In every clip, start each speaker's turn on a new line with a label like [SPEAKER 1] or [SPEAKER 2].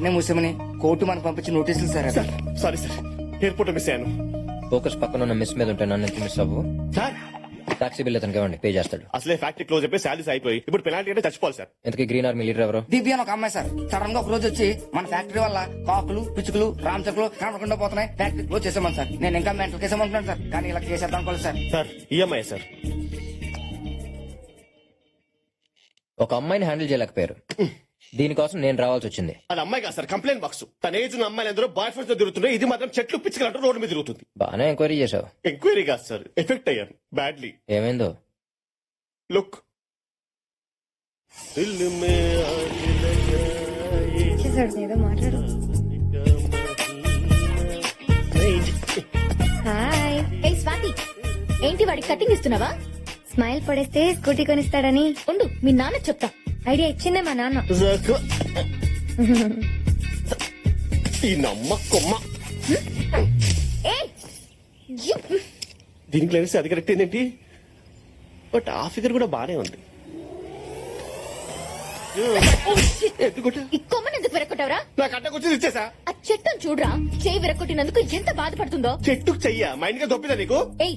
[SPEAKER 1] వెంటనే మూసామని కోర్టు మనకు పంపించి నోటీసులు సార్ అవి.
[SPEAKER 2] సారీ సార్ ఎయిర్పోర్ట్ మిస్ అయ్యాను.
[SPEAKER 3] ఫోకస్ పక్కన ఉన్న మిస్ మీద ఉంటే నన్ను మిస్ అవ్వు?
[SPEAKER 2] సార్!
[SPEAKER 3] టాక్సీ బిల్ అతనికి ఇవ్వండి పే చేస్తాడు.
[SPEAKER 2] అసలే ఫ్యాక్టరీ క్లోజ్ అయిపోయి శాలరీస్ అయిపోయి ఇప్పుడు పెనాల్టీ అంటే చచ్చిపోవాలి సార్.
[SPEAKER 3] ఇంతకీ గ్రీన్ ఆర్మీ లీడర్ ఎవరు?
[SPEAKER 1] దివ్య అని ఒక అమ్మాయి సార్. సడన్గా ఒక రోజు వచ్చి మన ఫ్యాక్టరీ వల్ల కాకులు పిచ్చుకలు రామచకులు కనపడకుండా పోతున్నాయి. ఫ్యాక్టరీ క్లోజ్ చేసామని సార్. నేను ఇంకా మెంటల్ కేసామంటున్నాను సార్? కానీ ఇలా చేసేద్దాం అనుకోలేదు సార్.
[SPEAKER 2] Sir EMI sir.
[SPEAKER 3] ఒక అమ్మాయిని హ్యాండిల్ చేయలేకపోయారు. దీనికోసం నేను రావాల్సి వచ్చింది
[SPEAKER 2] అది అమ్మాయి కాదు సార్ కంప్లైంట్ బాక్స్. తన ఏజ్ ఉన్న అమ్మాయిలు ఎందరో బాయ్ ఫ్రెండ్స్ తిరుగుతున్నాయి ఇది మాత్రం చెట్లు పిచ్చుకలంటూ రోడ్డు మీద తిరుగుతుంది.
[SPEAKER 3] బాగానే ఎంక్వైరీ చేసావు
[SPEAKER 2] ఎంక్వైరీ కాదు సార్ ఎఫెక్ట్ అయ్యాను బ్యాడ్లీ.
[SPEAKER 3] ఏమైందో?
[SPEAKER 2] లుక్.
[SPEAKER 4] హాయ్.
[SPEAKER 5] ఏంటి వాడికి కటింగ్ ఇస్తున్నావా?
[SPEAKER 4] స్మైల్ పడేస్తే స్కూటీ కొనిస్తాడని.
[SPEAKER 5] ఉండు మీ నాన్న చెప్తా.
[SPEAKER 4] ఐడియా ఇచ్చిందే మా నాన్న.
[SPEAKER 2] ఈ నమ్మ కొమ్మ. దీనికి లేనిస్తే అది కరెక్ట్ ఏంటి? బట్ ఆ ఫిగర్ కూడా బానే ఉంది. ఎందుకుంటా
[SPEAKER 5] ఈ కొమ్మని ఎందుకు విరక్కొట్టావరా
[SPEAKER 2] ఇచ్చేసా?
[SPEAKER 5] ఆ చెట్టును చూడరా. చేయి విరక్కొట్టినందుకు ఎంత బాధపడుతుందో.
[SPEAKER 2] చెట్టుకు చెయ్య. మైండ్గా దొప్పిదా నీకు?
[SPEAKER 5] ఏయ్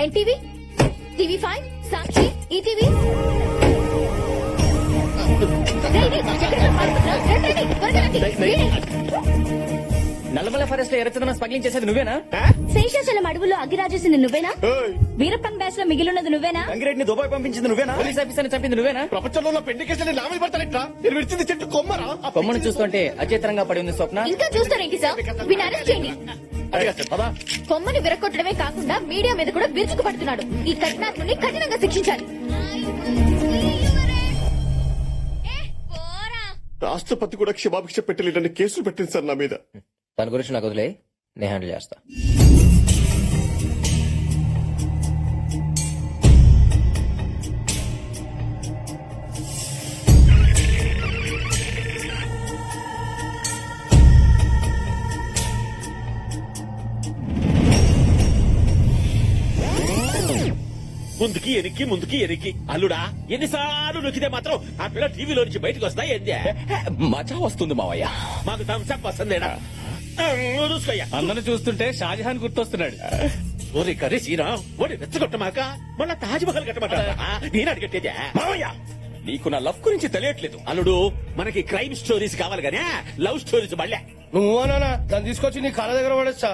[SPEAKER 5] NTV? TV five? Sakshi? ETV?
[SPEAKER 6] Nallamala ఫారెస్ట్లో ఎర్రచందనం స్మగ్లింగ్ చేసేది నువ్వేనా?
[SPEAKER 5] శేషాచలం అడవుల్లో అగ్గిరాజేసింది నువ్వేనా? వీరప్పన్ బ్యాచ్లో మిగిలినది నువ్వేనా?
[SPEAKER 6] గంగిరెడ్డిని దుబాయ్ పంపించింది నువ్వేనా? పోలీస్ ఆఫీసర్ చంపింది నువ్వేనా?
[SPEAKER 2] ప్రపంచంలో పెండి కేసులు నామలు పడతానట్రా నేను విడిచింది చెట్టు కొమ్మరా? ఆ
[SPEAKER 6] కొమ్మను చూస్తుంటే అచేతనంగా పడి ఉంది స్వప్న.
[SPEAKER 5] ఇంకా చూస్తారేంటి సార్? వీని అరెస్ట్ చేయండి. కొమ్మని విరగొట్టడమే కాకుండా మీడియా మీద కూడా విరుచుకు పడుతున్నాడు ఈ కఠినాత్ముని కఠినంగా శిక్షించాలి.
[SPEAKER 2] రాష్ట్రపతి కూడా క్షమాభిక్ష పెట్టలేదని కేసులు పెట్టింది సార్ నా మీద.
[SPEAKER 3] దాని గురించి నాకు వదిలే నేను హ్యాండిల్ చేస్తా.
[SPEAKER 7] ముందుకి ఎనికి ముందుకి ఎనికి అల్లుడా ఎన్నిసార్లు నొక్కితే మాత్రం ఆ పిల్ల టీవీలో నుంచి బయటకు వస్తా ఏందే?
[SPEAKER 6] మజా వస్తుంది మావయ్య.
[SPEAKER 7] మాకు థమ్స్అప్ వస్తుందేడా చూసుకోయ్యా
[SPEAKER 6] అందరిని చూస్తుంటే షాజహాన్ గుర్తొస్తున్నాడు.
[SPEAKER 7] ఓరి కర్రీ సీనా ఓడి రెచ్చగొట్టమాక మళ్ళా తాజ్ మహల్ కట్టమాట నేను అడిగట్టేదే
[SPEAKER 6] మావయ్య! నీకు నా లవ్ గురించి తెలియట్లేదు.
[SPEAKER 7] అల్లుడు మనకి క్రైమ్ స్టోరీస్ కావాలి గానే లవ్ స్టోరీస్ మళ్ళీ.
[SPEAKER 2] నువ్వునా దాన్ని తీసుకొచ్చి నీ కళ్ళ దగ్గర పడేస్తా.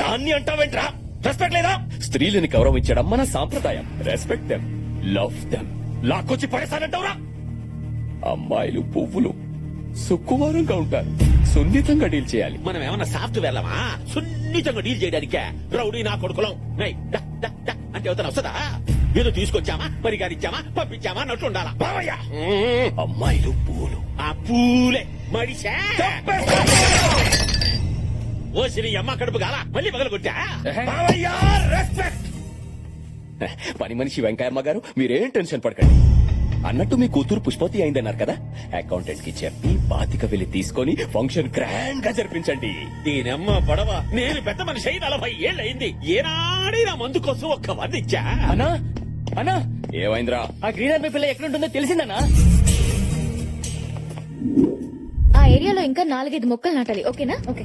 [SPEAKER 6] దాన్ని అంటావేంట్రా? రెస్పెక్ట్ లేదా? స్త్రీలని గౌరవించడం మన సాంప్రదాయం. రెస్పెక్ట్ దెమ్ లవ్ దెమ్ లాక్కొచ్చి పడేసానంటావురా అమ్మాయిలు పువ్వులు సుక్కువారంగా ఉంటారు. సున్నితంగా డీల్ చేయాలి.
[SPEAKER 7] మనం ఏమన్నా సాఫ్ట్వేర్ లమా సున్నితంగా డీల్ చేయడానికే. రౌడీ నా కొడుకులం. అంటే అవుతాను వస్తుందా? ఏదో తీసుకొచ్చామా? పరిగారిచ్చామా పంపించామా? అన్నట్టు ఉండాలా? బావయ్యా!
[SPEAKER 6] అమ్మాయిలు పువ్వులు.
[SPEAKER 7] ఆ పూలే. మడిసా. ఓ సిరి అమ్మ కడుపు గాల. మళ్ళీ పగల కొట్టా
[SPEAKER 6] రెస్పెక్ట్ పని మనిషి వెంకయ్యమ్మ గారు మీరేం టెన్షన్ పడకండి. అన్నట్టు మీ కూతురు పుష్పతి అయిందన్నారు కదా? అకౌంటెంట్కి చెప్పి బాతిక వెళ్ళి తీసుకొని ఫంక్షన్ గ్రాండ్గా జరిపించండి.
[SPEAKER 7] దీనమ్మ పడవ నేను పెద్ద మనిషి అయి నలభై ఏళ్ళయింది. ఏనాడైనా మందు కోసం ఒక్క వంద ఇచ్చా?
[SPEAKER 6] అన్నా అన్నా. ఏమైందిరా?
[SPEAKER 1] ఆ గ్రీన్ ఆర్మీ పిల్ల ఎక్కడుంటుందో తెలిసిందనా
[SPEAKER 5] ఆ ఏరియాలో ఇంకా నాలుగైదు మొక్కలు నాటాలి. ఓకేనా? Okay.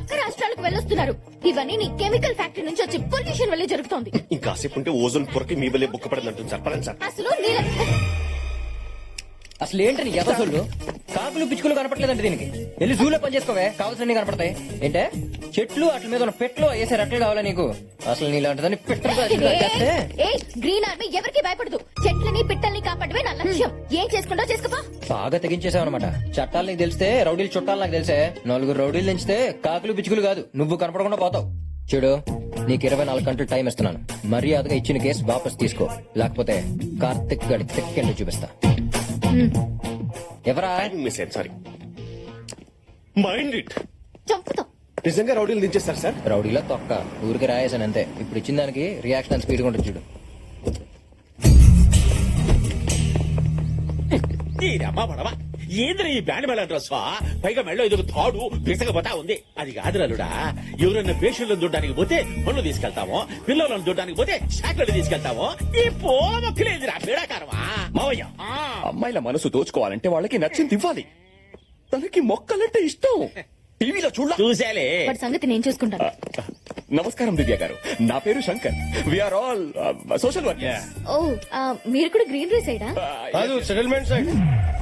[SPEAKER 5] రాష్ట్రాలకు వెళ్ళొస్తున్నారు. ఇవన్నీ నీ కెమికల్ ఫ్యాక్టరీ నుంచి వచ్చే పొల్యూషన్ వల్లే జరుగుతోంది.
[SPEAKER 2] ఇంకాసేపు ఉంటే ఓజోన్ పొరకి మీ వల్లే బుక్క పడదంటుంది సార్. పదండి సార్.
[SPEAKER 5] అసలు నీళ్ళ
[SPEAKER 3] అసలు ఏంటని ఎదసోళ్ళు కాకులు పిచ్చుకలు కనపట్లేదంటే దీనికి. వెళ్ళి జూలో పని చేసుకోవే. కావాల్సినవి కనపడతాయి. ఏంటే? చెట్లు అట్ల మీద ఉన్న పెట్లు వేసే రెట్లు కావాలా నీకు? అసలు నీలాంటిదని
[SPEAKER 5] గ్రీన్ ఆర్మీ ఎవరికి భయపడదు. చెట్లని పిట్టల్ని కాపాడమే నా లక్ష్యం. ఏం చేసుకుంటో చేసుకోపా.
[SPEAKER 3] బాగా తెగించేసావు అనమాట చట్టాలు నీకు తెలిస్తే రౌడీలు చుట్టాలు నాకు తెలిసే. నలుగురు రౌడీలు తెంచితే కాకులు పిచ్చుకలు కాదు. నువ్వు కనపడకుండా పోతావు. చూడు నీకు ఇరవై నాలుగు గంటలు టైం ఇస్తున్నాను. మర్యాదగా ఇచ్చిన కేసు వాపస్ తీసుకో. లేకపోతే కార్తిక్ గడి తెక్కెళ్ళి చూపిస్తా. ఎవరా?
[SPEAKER 2] మిస్ అయ్యాను సారీ మైండ్ ఇట్
[SPEAKER 5] చంపుతాం.
[SPEAKER 2] నిజంగా రౌడీలు దించేస్తారు సార్?
[SPEAKER 3] రౌడీలో తొక్క. ఊరికి రాయేసాను అంతే. ఇప్పుడు ఇచ్చిన దానికి రియాక్షన్ స్పీడ్ ఉంటుంది చూడు.
[SPEAKER 7] ఈరమ్మ పడవ ఏంద్ర ఈ బ్యాండ్ మేళ డ్రెస్ పైగా మెళ్ళో ఇదొక తాడు పిసకపోతా ఉంది. అది కాదురాలుడా ఎవరైనా పేషెంట్లను చూడడానికి పోతే పళ్ళు తీసుకెళ్తామో పిల్లలను చూడడానికి పోతే షాక్లను తీసుకెళ్తామో ఈ పోమొక్కలేదురా పీడాకారమా?
[SPEAKER 6] మావయ్య.
[SPEAKER 7] ఆ.
[SPEAKER 6] అమ్మాయిల మనసు దోచుకోవాలంటే వాళ్ళకి నచ్చింది ఇవ్వాలి. తనకి మొక్కలంటే ఇష్టం. టీవీలో చూడ
[SPEAKER 5] వాడి
[SPEAKER 7] చూసేలే
[SPEAKER 5] సంగతి నేను చూసుకుంటాను.
[SPEAKER 6] నమస్కారం దివ్య గారు. నా పేరు Shankar. We're all social work
[SPEAKER 5] ఓ ఆ, మీరు కూడా గ్రీన్ రైస్ సైడా
[SPEAKER 2] కాదు సెటిల్మెంట్ సైడ్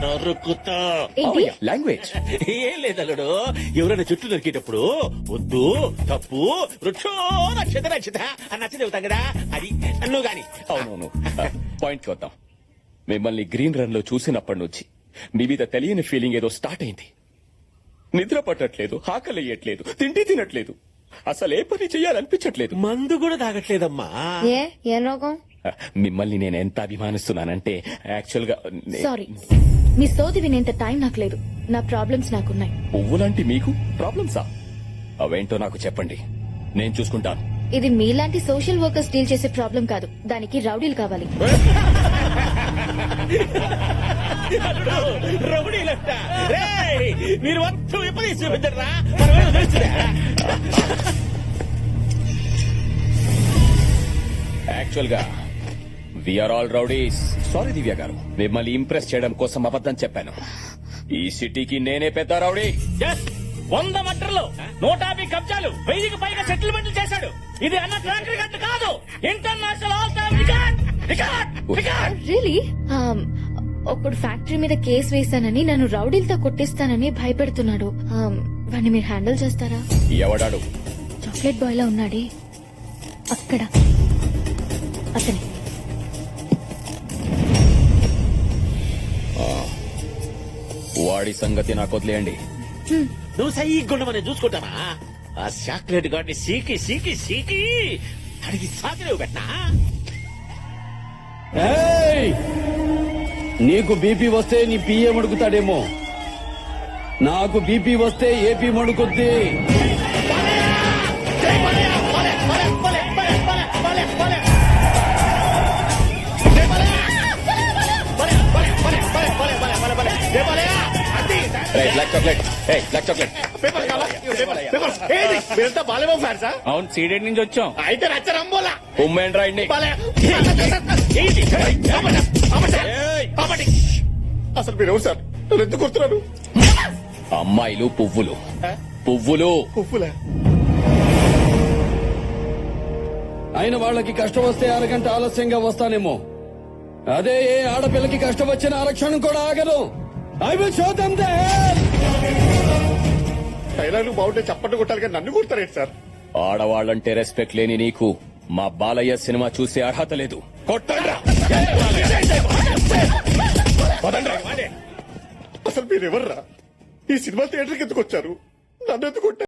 [SPEAKER 7] నరుకుతా.
[SPEAKER 5] ఏంటి?
[SPEAKER 6] లాంగ్వేజ్
[SPEAKER 7] ఏం లేదల్లుడు ఎవరైనా చుట్టూ దొరికేటప్పుడు వద్దు తప్పు వృక్షో నక్షత నక్షత అని నచ్చ చెబుతాం కదా అది నువ్వు గాని.
[SPEAKER 6] అవునవును పాయింట్కి వద్దాం. మిమ్మల్ని గ్రీన్ రన్లో చూసినప్పటి నుంచి మీ మీద తెలియని ఫీలింగ్ ఏదో స్టార్ట్ అయింది. నిద్ర పట్టట్లేదు ఆకలియట్లేదు తిండి తినట్లేదు. అసలు ఏ పని చేయాలనిపించట్లేదు
[SPEAKER 7] మందు కూడా తాగట్లేదమ్మా.
[SPEAKER 4] ఏ ఏం రోగం?
[SPEAKER 6] మిమ్మల్ని నేను ఎంత అభిమానిస్తున్నానంటే యాక్చువల్గా నే-
[SPEAKER 5] సారీ మీ సోది వినేంత టైం నాకు లేదు. నా ప్రాబ్లమ్స్ నాకున్నాయి.
[SPEAKER 6] పువ్వులాంటి మీకు ప్రాబ్లమ్సా? అవేంటో నాకు చెప్పండి. నేను చూసుకుంటాను.
[SPEAKER 5] ఇది మీలాంటి సోషల్ వర్కర్స్ డీల్ చేసే ప్రాబ్లం కాదు. దానికి రౌడీలు కావాలి.
[SPEAKER 7] రౌడీలంట. మీరు మొత్తం విపరీత చూపించరా మనమేమో తెలుసురా.
[SPEAKER 6] యాక్చువల్గా we're all rowdies sorry Divya గారు. మిమ్మల్ని ఇంప్రెస్ చేయడం కోసం అబద్ధం చెప్పాను. ఈ సిటీకి నేనే పెద్ద రౌడీ.
[SPEAKER 8] వంద మటర్లు నూట యాభై కబ్జాలు వెయ్యికి పైగా సెటిల్మెంట్లు చేశాడు. ఇది అన్న ట్రాక్ రికార్డ్ కాదు. International all time record
[SPEAKER 5] really ఒకడు ఫ్యాక్టరీ మీద కేసు వేశానని నన్ను రౌడీలతో కొట్టిస్తానని భయపెడుతున్నాడు. Um, వాడిని మీరు హ్యాండిల్ చేస్తారా?
[SPEAKER 6] ఎవడాడు?
[SPEAKER 5] చాక్లెట్ బాయ్ లా ఉన్నాడే. అక్కడ. అతనే.
[SPEAKER 6] వాడి సంగతి నాకు వదిలేయండి.
[SPEAKER 7] నువ్వు సైగుండ మనం చూసుకుంటామా ఆ చాక్లెట్ గాడిని సీకి సీకి సీకి అడిగి సాకిలేవు పెట్టనా?
[SPEAKER 9] ఏయ్! నీకు బీపీ వస్తే నీ పిఏ మడుకుతాడేమో. నాకు బీపీ వస్తే ఏపీ మడుకుద్ది.
[SPEAKER 6] చాక్లెట్ బ్లాక్ చాక్లెట్
[SPEAKER 2] పేపర్ కావాలా? పేపర్ పేపర్ ఏది మీరంతా బాలేమో ఫ్యాన్సా
[SPEAKER 8] అవును సీడెడ్ నుంచి వచ్చాం.
[SPEAKER 2] అయితే రచ్చరంబోలా. అసలు మీరు ఎవరు సార్? నన్ను ఎందుకు
[SPEAKER 6] అమ్మాయిలు పువ్వులు. పువ్వులు.
[SPEAKER 2] ఉప్పులే
[SPEAKER 9] అయిన వాళ్ళకి కష్టం వస్తే అరగంట ఆలస్యంగా వస్తానేమో. అదే ఏ ఆడపిల్లకి కష్టం వచ్చిన ఆరక్షణం కూడా ఆగదు. ఐ విల్ షో దమ్
[SPEAKER 2] డైలాగులు బాగుంటే చప్పట్లు కొట్టాలి కానీ నన్ను కొడతారేంటి సార్?
[SPEAKER 6] ఆడవాళ్ళంటే రెస్పెక్ట్ లేని నీకు మా బాలయ్య సినిమా చూసే అర్హత లేదు. కొట్టండ్రా!
[SPEAKER 2] అసలు మీరు ఎవర్రా? ఈ సినిమా థియేటర్కి ఎందుకు వచ్చారు? నన్ను ఎందుకు కొట్టారు?